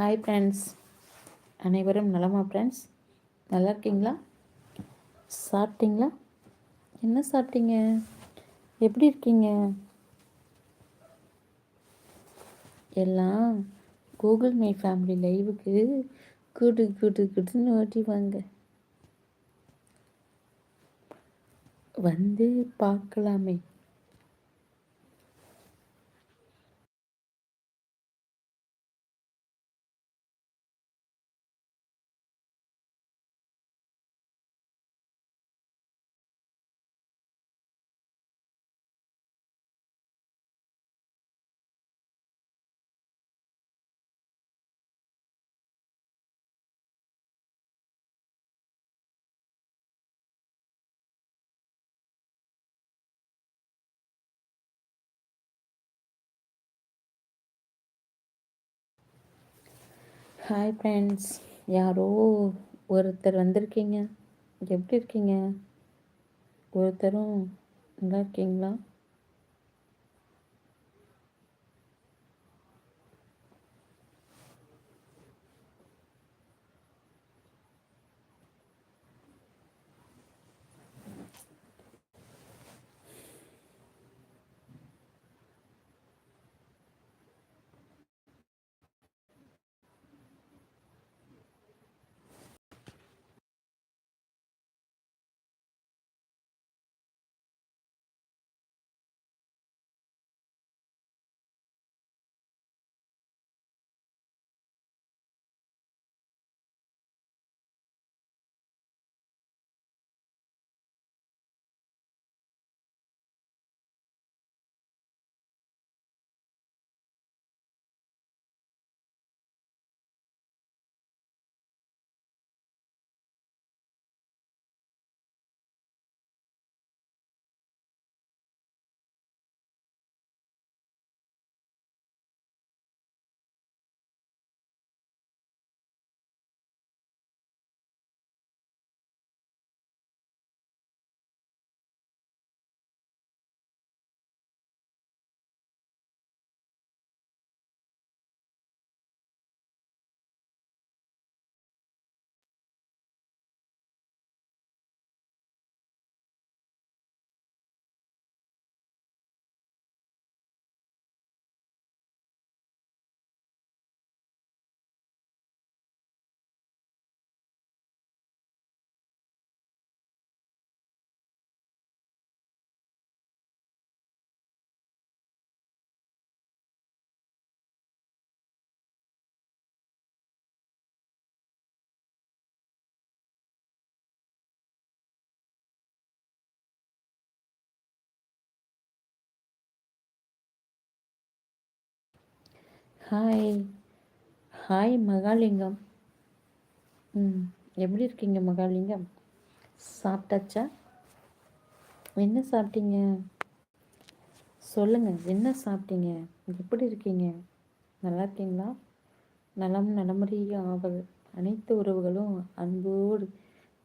Hi friends அனைவரும் நலமா friends நல்லா இருக்கீங்களா? சாப்பிட்டீங்களா? என்ன சாப்பிட்டீங்க? எப்படி இருக்கீங்க? எல்லாம் கூகுள் மை ஃபேமிலி லைவுக்கு கூட்டு கூட்டு கூட்டுன்னு ஓட்டிவாங்க வந்து பார்க்கலாமே. ஹாய் ஃப்ரெண்ட்ஸ் யாரோ ஒருத்தர் வந்திருக்கீங்க. எப்படி இருக்கீங்க? ஒருத்தரும் நல்லா இருக்கீங்களா? Hi hi Mahalingam. ம் எப்படி இருக்கீங்க மகாலிங்கம்? சாப்பிட்டாச்சா? என்ன சாப்பிட்டீங்க? சொல்லுங்கள் என்ன சாப்பிட்டீங்க? எப்படி இருக்கீங்க? நல்லா இருக்கீங்களா? நலம் நலமுறைய ஆவல். அனைத்து உறவுகளும் அன்போடு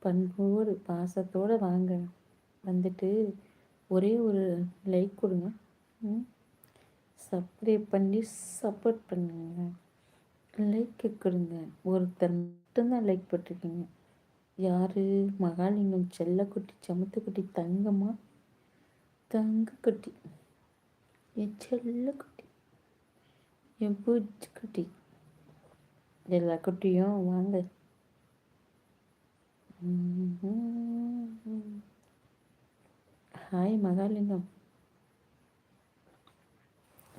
பண்போடு பாசத்தோடு வாங்க. வந்துட்டு ஒரே ஒரு லைக் கொடுங்க. ம். சப்ஸ்கிரைப் பண்ணி சப்போர்ட் பண்ணுங்க. லைக் கொடுங்க. ஒருத்தர் மட்டும்தான் லைக் போட்டிருக்கீங்க. யார்? மகாலிங்கம் செல்லக்குட்டி சமத்துக்குட்டி தங்கம்மா? தங்கக்குட்டி. என் செல்லக்குட்டி. என் பூச்சிக்குட்டி. எல்லா குட்டியும் வாங்க. ஹாய் மகாலிங்கம்.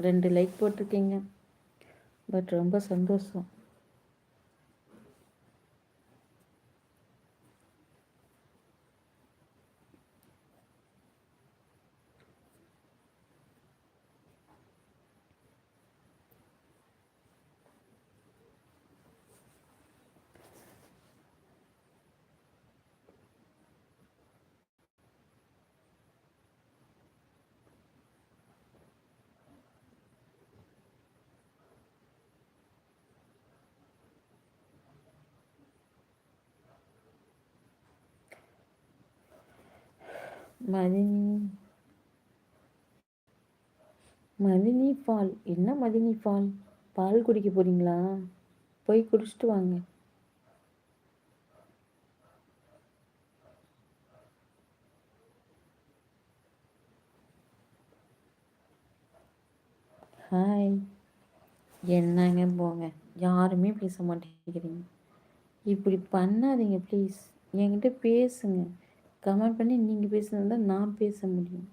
ரெண்டு லைக் போட்டிருக்கீங்க. பட் ரொம்ப சந்தோஷம். மதினி மதினி பால் என்ன மதினி பால் பால் குடிக்க போறீங்களா? போய் குடிச்சிட்டு வாங்க. ஹாய் என்னங்க போங்க? யாருமே பேச மாட்டேங்கிறீங்க. இப்படி பண்ணாதீங்க ப்ளீஸ் என்கிட்ட பேசுங்க. கமெண்ட் பண்ணி நீங்கள் பேசுனது தான் நான் பேச முடியும்.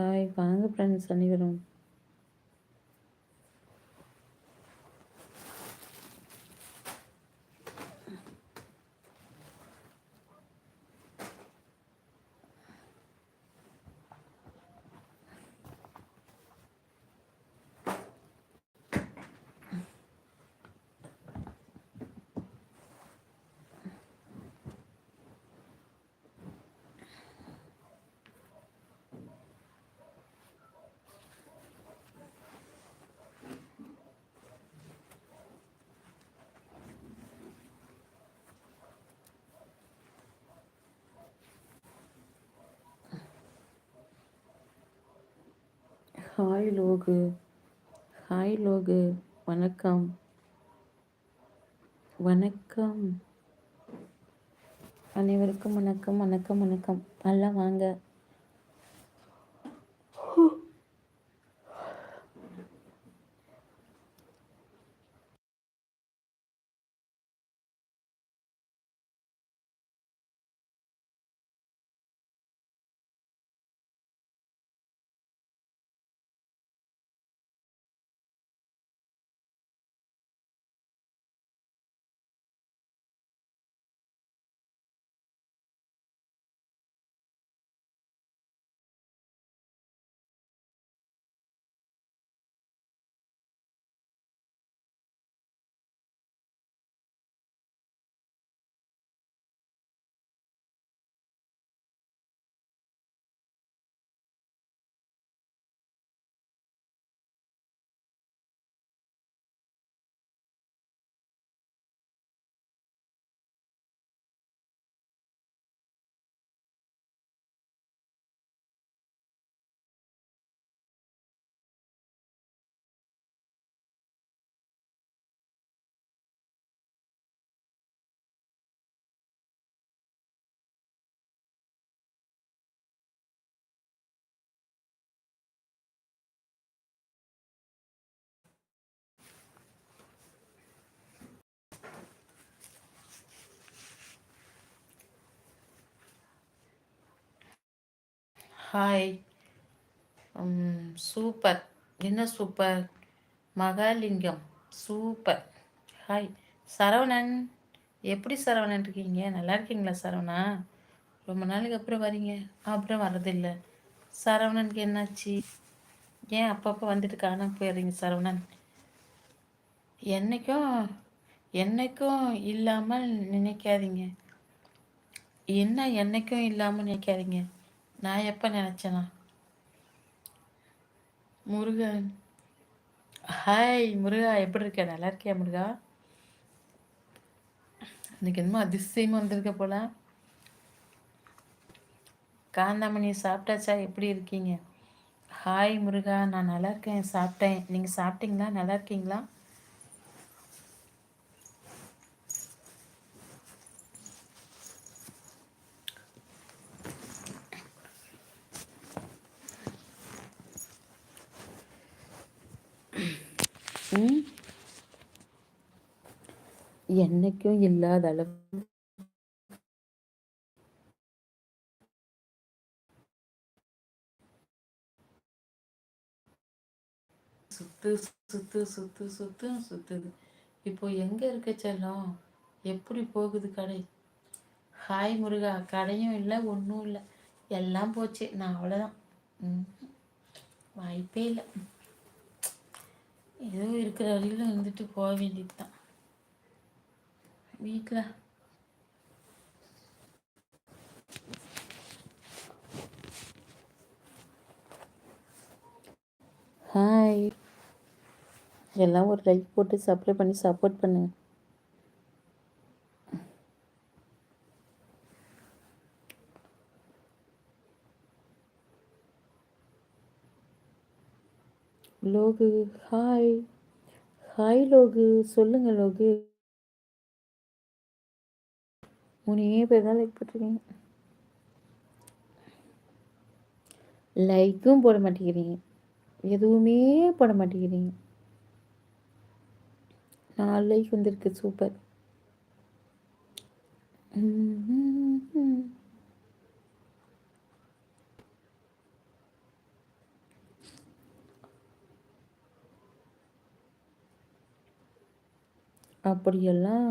ஹாய் வாங்க ஃப்ரெண்ட்ஸ் அனைவரும். ஹாய் லோகு. ஹாய் லோகு. வணக்கம். வணக்கம். அனைவருக்கும் வணக்கம் வணக்கம் வணக்கம். நல்லா வாங்க. ஹாய் சூப்பர் என்ன super Mahalingam. Super hi Saravanan. எப்படி சரவணன் இருக்கீங்க? நல்லா இருக்கீங்களா சரவணா? ரொம்ப நாளைக்கு அப்புறம் வரீங்க. அப்புறம் வர்றதில்லை. சரவணனுக்கு என்னாச்சு? ஏன் அப்பப்போ வந்துட்டு காணாமல் போயிடுறீங்க சரவணன்? என்னைக்கும் என்னைக்கும் இல்லாமல் நினைக்காதீங்க. என்ன என்னைக்கும் இல்லாமல் நினைக்காதீங்க. நான் எப்போ நினச்சேனா? முருகன். ஹாய் முருகா. எப்படி இருக்க? நல்லா இருக்கியா முருகா? இன்னைக்கு என்னமோ அதிசயமாக வந்திருக்க போல. காந்தாமணி சாப்பிட்டாச்சா? எப்படி இருக்கீங்க? ஹாய் முருகா. நான் நல்லா இருக்கேன். சாப்பிட்டேன். நீங்கள் சாப்பிட்டீங்களா? நல்லா இருக்கீங்களா? என்னைக்கும் இல்லாத அளவு சுத்து சுத்து சுத்து சுத்து சுத்துது. இப்போ எங்க இருக்க செல்லம்? எப்படி போகுது கடை? ஹாய் முருகா. கடையும் இல்லை ஒன்றும் இல்லை. எல்லாம் போச்சு. நான் அவ்வளோதான் வாய்ப்பே இல்லை. ஏதோ இருக்கிற வழியில் இருந்துட்டு போக வேண்டியது தான் வீட்டில் ஹாய் எல்லாம் ஒரு லைக் போட்டு சப்ளை பண்ணி சப்போர்ட் பண்ணுங்க. லோகு ஹாய் ஹாய் லோகு சொல்லுங்க லோகு. மூணே பேர் தான் லைக் போட்டிருக்கீங்க. லைக்கும் போட மாட்டேங்கிறீங்க. எதுவுமே போட மாட்டேங்கிறீங்க. நாலு லைக் வந்திருக்கு. சூப்பர் அப்படியெல்லாம்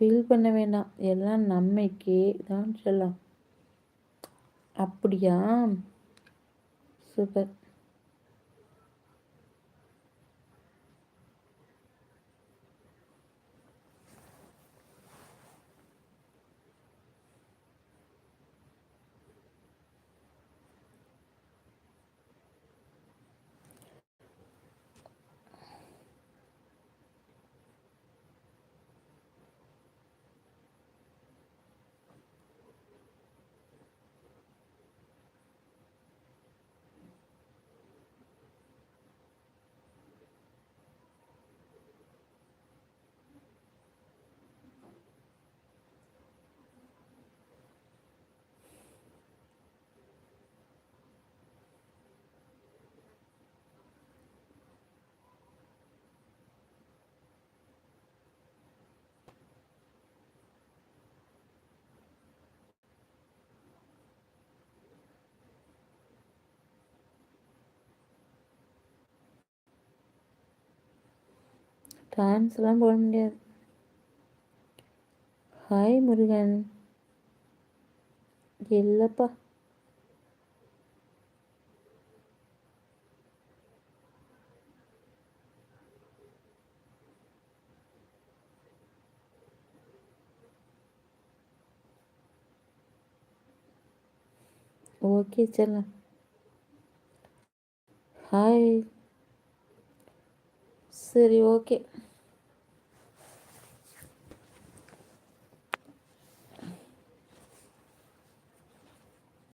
ஃபீல் பண்ண வேண்டாம் எல்லாம் நம்மைக்கே தான் சொல்லலாம். அப்படியா? சூப்பர் டான்ஸ்லாம் போட முடியாது. ஹாய் முருகன். இல்லைப்பா. ஓகே செல்லம் ஹாய் சரி ஓகே